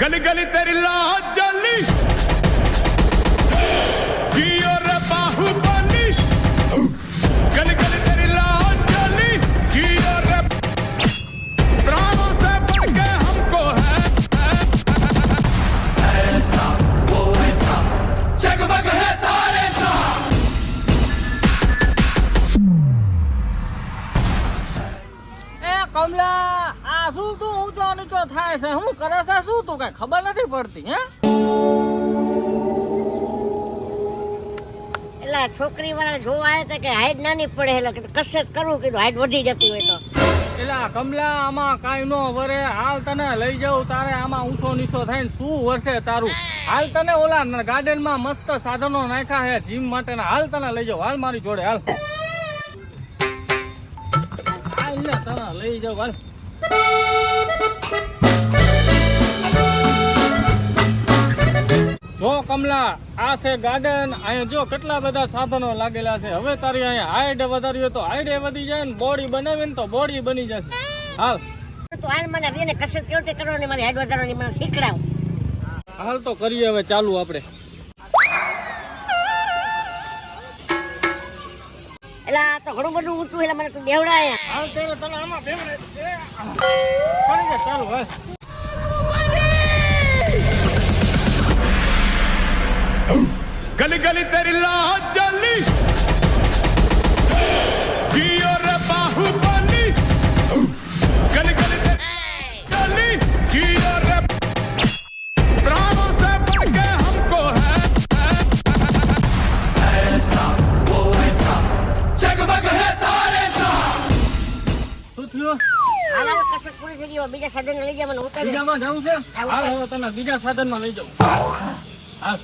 गली गली तेरी लाह जली जियो रे बाहुबली गली गली तेरी लाह जली जियो रे प्राणों से बढ़ के हमको है ऐसा वो ऐसा जगमग है तारे सा ए कमला શું તું ઊંચો નીચો થાય છે? શું કરે છે? શું તું? કઈ ખબર નથી પડતી હે? એટલે છોકરી વાળા જોવા આવ્યા હતા કે હાઈટ નાની પડે એટલે કશે કરવું? કીધું હાઈટ વધી જતી હોય તો. એટલે કમલા આમાં કાંઈ નો વરે. હાલ તને લઈ જાઉં તારે આમાં ઊંચો નીચો થાય ને શું વરસે તારું? હાલ તને ઓલા ગાર્ડનમાં મસ્ત સાધનો નાખ્યા છે જીમ માટેના. હાલ તને લઈ જાઉં હાલ મારી જોડે હાલ. હાલ ને તને લઈ જાઉં હાલ. જો કમલા આ છે ગાર્ડન અહીંયા જો કેટલા બધા સાધનો લાગેલા છે. હવે તારી અહીંયા હાઈટ વધારી હોય તો હાઈટ વધી જાય ને બોડી બનાવી ને તો બોડી બની જશે. હાલ. તો હાલ મને બેને કસરત કેવી રીતે કરવાની મારી હાઈટ વધારવાની મને શીખડાવ. હાલ તો કરીએ હવે ચાલુ આપણે. એટલે આ તો ઘણું બધું ઊંચું એટલે મને તું બેવડાય હાલ ત્યારે તને આમાં બેવડે છે. કરી દે ચાલુ હાલ गली गली तेरी लाज બીજા સાધન લઈ જાય મને ઉતારી બીજામાં જવું છે? હાલ હવે તને બીજા સાધનમાં લઈ જાઉં હાલ.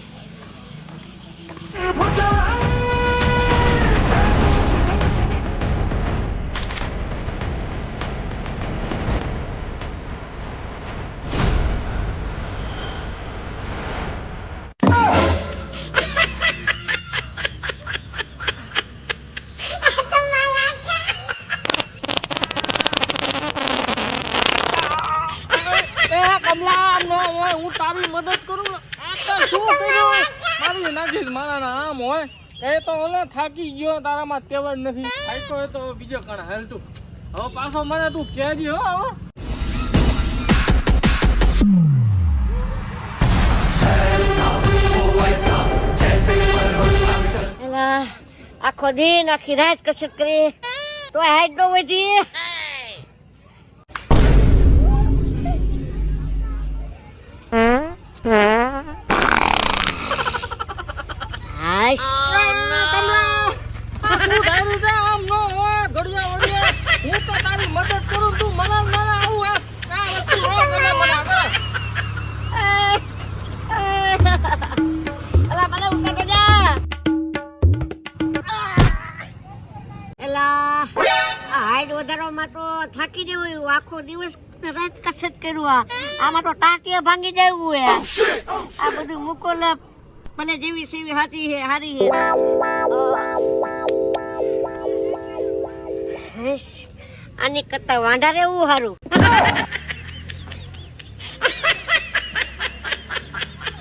કમલા ન હોય હું તારી મદદ કરું ને? આ શું કર્યું? મારી નાખીશ મારાના આમ હોય. એ તો ઓલે થાકી ગયો તારામાં તેવડ નથી. થાક્યો હોય તો બીજો કણ હાલ તું. હવે પાછો મને તું કહેજી હો હવે. આખો દિન આખી રાત કસરત કરી. તો હાઈટ નો વધી. હાઈટ વધારવામાં તો થાકી જવું, આખો દિવસ રાત કસરત કર્યું આમાં તો ટાંટીએ ભાંગી જવું આ બધું મૂકો ભલે જેવી સેવી હાથી હે હારી હે આની કરતા વાંઢા રહેવું સારું.